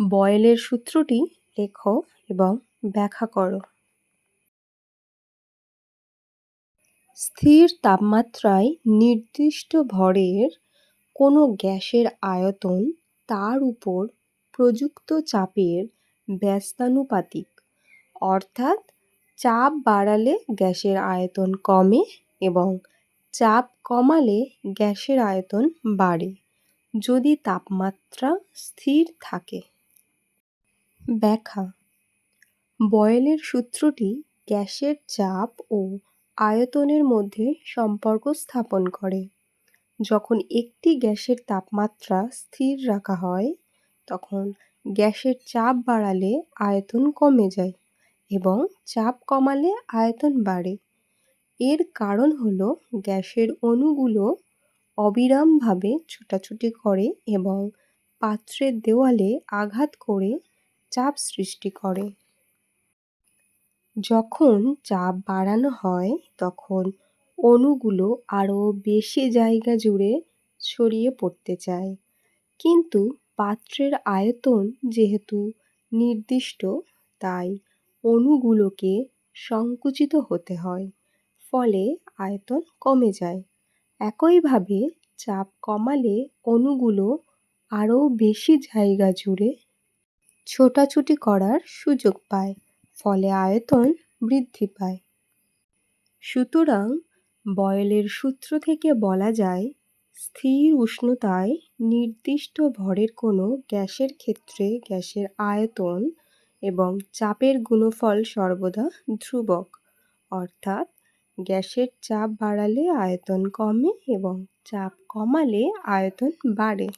বয়েলের সূত্রটি লেখো এবং ব্যাখ্যা করো। স্থির তাপমাত্রায় নির্দিষ্ট ভরের কোনো গ্যাসের আয়তন তার উপর প্রযুক্ত চাপের ব্যস্তানুপাতিক, অর্থাৎ চাপ বাড়ালে গ্যাসের আয়তন কমে এবং চাপ কমালে গ্যাসের আয়তন বাড়ে। যদি তাপমাত্রা স্থির থাকে ব্যাখ্যা। বয়েলের সূত্রটি গ্যাসের চাপ ও আয়তনের মধ্যে সম্পর্ক স্থাপন করে। যখন একটি গ্যাসের তাপমাত্রা স্থির রাখা হয়, তখন গ্যাসের চাপ বাড়ালে আয়তন কমে যায় এবং চাপ কমালে আয়তন বাড়ে। এর কারণ হলো গ্যাসের অণুগুলো অবিরামভাবে ছোটাছুটি করে এবং পাত্রের দেওয়ালে আঘাত করে চাপ সৃষ্টি করে। যখন চাপ বাড়ানো হয়, তখন অণুগুলো আরও বেশি জায়গা জুড়ে ছড়িয়ে পড়তে চায়। কিন্তু পাত্রের আয়তন যেহেতু নির্দিষ্ট, তাই অণুগুলোকে সংকুচিত হতে হয়, ফলে আয়তন কমে যায়। একইভাবে চাপ কমালে অণুগুলো আরও বেশি জায়গা জুড়ে ছোটাছুটি করার সুযোগ পায়, ফলে আয়তন বৃদ্ধি পায়। সুতরাং বয়েলের সূত্র থেকে বলা যায়, স্থির উষ্ণতায় নির্দিষ্ট ভরের কোনো গ্যাসের ক্ষেত্রে গ্যাসের আয়তন এবং চাপের গুণফল সর্বদা ধ্রুবক, অর্থাৎ গ্যাসের চাপ বাড়ালে আয়তন কমে এবং চাপ কমালে আয়তন বাড়ে।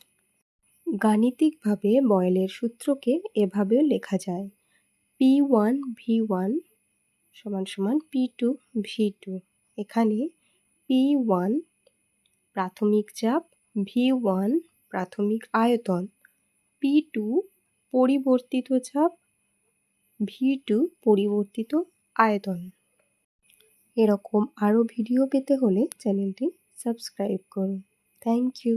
গাণিতিকভাবে বয়েলের সূত্রকে এভাবেও লেখা যায়। পি ওয়ান ভি ওয়ান সমান সমান পি টু ভি টু। এখানে পি ওয়ান প্রাথমিক চাপ, ভি ওয়ান প্রাথমিক আয়তন, পি টু পরিবর্তিত চাপ, ভি টু পরিবর্তিত আয়তন। এরকম আরও ভিডিও পেতে হলে চ্যানেলটি সাবস্ক্রাইব করুন। Thank you.